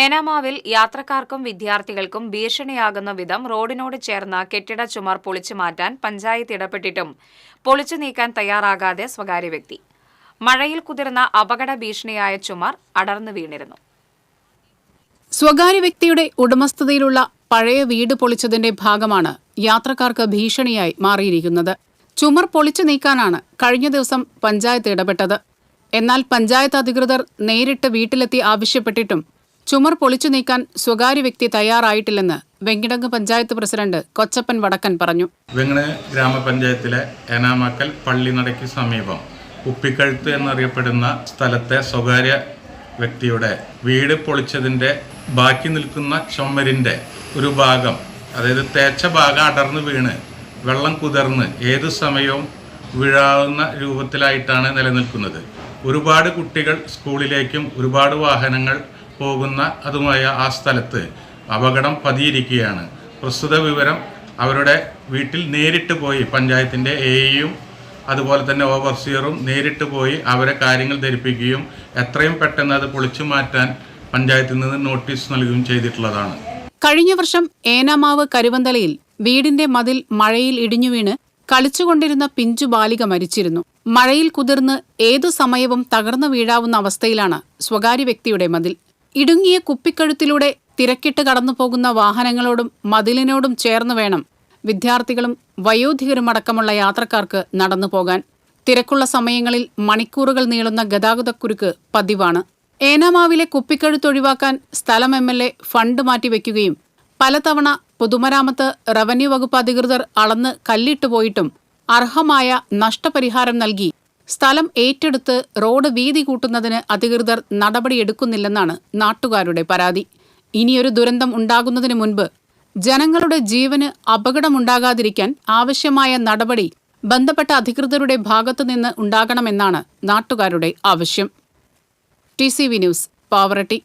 ഏനാമാവിൽ യാത്രക്കാർക്കും വിദ്യാർത്ഥികൾക്കും ഭീഷണിയാകുന്ന വിധം റോഡിനോട് ചേർന്ന കെട്ടിട ചുമർ പൊളിച്ചു മാറ്റാൻ പഞ്ചായത്ത് ഇടപെട്ടിട്ടും പൊളിച്ചു നീക്കാൻ തയ്യാറാകാതെ സ്വകാര്യ വ്യക്തി. മഴയിൽ കുതിർന്ന അപകട ഭീഷണിയായ ചുമർ അടർന്നു വീണിരുന്നു. സ്വകാര്യ വ്യക്തിയുടെ ഉടമസ്ഥതയിലുള്ള പഴയ വീട് പൊളിച്ചതിന്റെ ഭാഗമാണ് യാത്രക്കാർക്ക് ഭീഷണിയായി മാറിയിരിക്കുന്നത്. ചുമർ പൊളിച്ചു നീക്കാനാണ് കഴിഞ്ഞ ദിവസം പഞ്ചായത്ത് ഇടപെട്ടത്. എന്നാൽ പഞ്ചായത്ത് അധികൃതർ നേരിട്ട് വീട്ടിലെത്തി ആവശ്യപ്പെട്ടിട്ടും ചുമർ പൊളിച്ചു നീക്കാൻ സ്വകാര്യ വ്യക്തി തയ്യാറായിട്ടില്ലെന്ന് വെങ്കിടങ്ങ് പഞ്ചായത്ത് പ്രസിഡന്റ് കൊച്ചപ്പൻ വടക്കൻ പറഞ്ഞു. വെങ്ങണ് ഗ്രാമപഞ്ചായത്തിലെ ഏനാമക്കൽ പള്ളിനടയ്ക്ക് സമീപം ഉപ്പിക്കഴുത്ത് എന്നറിയപ്പെടുന്ന സ്ഥലത്തെ സ്വകാര്യ വ്യക്തിയുടെ വീട് പൊളിച്ചതിന്റെ ബാക്കി നിൽക്കുന്ന ചുമരിന്റെ ഒരു ഭാഗം അതായത് തേച്ച ഭാഗം അടർന്ന് വീണ് വെള്ളം കുതിർന്ന് ഏത് സമയവും വീഴാവുന്ന രൂപത്തിലായിട്ടാണ് നിലനിൽക്കുന്നത്. ഒരുപാട് കുട്ടികൾ സ്കൂളിലേക്കും ഒരുപാട് വാഹനങ്ങൾ പോകുന്ന അതുമായ ആ സ്ഥലത്ത് അപകടം പതിയിരിക്കുകയാണ്. പ്രസ്തുത വിവരം അവരുടെ വീട്ടിൽ നേരിട്ട് പോയി പഞ്ചായത്തിന്റെ എയും അതുപോലെ തന്നെ ഓവർസിയറും നേരിട്ട് പോയി അവരെ കാര്യങ്ങൾ ധരിപ്പിക്കുകയും എത്രയും പെട്ടെന്ന് അത് പൊളിച്ചു മാറ്റാൻ പഞ്ചായത്തിൽ നിന്ന് നോട്ടീസ് നൽകുകയും ചെയ്തിട്ടുള്ളതാണ്. കഴിഞ്ഞ വർഷം ഏനാമാവ് കരുവന്തലയിൽ വീടിന്റെ മതിൽ മഴയിൽ ഇടിഞ്ഞു വീണ് കളിച്ചുകൊണ്ടിരുന്ന പിഞ്ചു ബാലിക മരിച്ചിരുന്നു. മഴയിൽ കുതിർന്ന് ഏതു സമയവും തകർന്നു വീഴാവുന്ന അവസ്ഥയിലാണ് സ്വകാര്യ വ്യക്തിയുടെ മതിൽ. ഇടുങ്ങിയ കുപ്പിക്കഴുത്തിലൂടെ തിരക്കിട്ട് കടന്നു പോകുന്ന വാഹനങ്ങളോടും മതിലിനോടും ചേർന്ന് വേണം വിദ്യാർത്ഥികളും വയോധികരും അടക്കമുള്ള യാത്രക്കാർക്ക് നടന്നു പോകാൻ. തിരക്കുള്ള സമയങ്ങളിൽ മണിക്കൂറുകൾ നീളുന്ന ഗതാഗതക്കുരുക്ക് പതിവാണ്. ഏനാമാവിലെ കുപ്പിക്കഴുത്ത് ഒഴിവാക്കാൻ സ്ഥലം എം എൽ എ ഫണ്ട് മാറ്റിവെക്കുകയും പലതവണ പൊതുമരാമത്ത് റവന്യൂ വകുപ്പ് അധികൃതർ അളന്ന് കല്ലിട്ടു പോയിട്ടും അർഹമായ നഷ്ടപരിഹാരം നൽകി സ്ഥലം ഏറ്റെടുത്ത് റോഡ് വീതി കൂട്ടുന്നതിന് അധികൃതർ നടപടിയെടുക്കുന്നില്ലെന്നാണ് നാട്ടുകാരുടെ പരാതി. ഇനിയൊരു ദുരന്തം ഉണ്ടാകുന്നതിന് മുൻപ് ജനങ്ങളുടെ ജീവന് അപകടമുണ്ടാകാതിരിക്കാൻ ആവശ്യമായ നടപടി ബന്ധപ്പെട്ട അധികൃതരുടെ ഭാഗത്തുനിന്ന് ഉണ്ടാകണമെന്നാണ് നാട്ടുകാരുടെ ആവശ്യം. T C V news Pavaratty.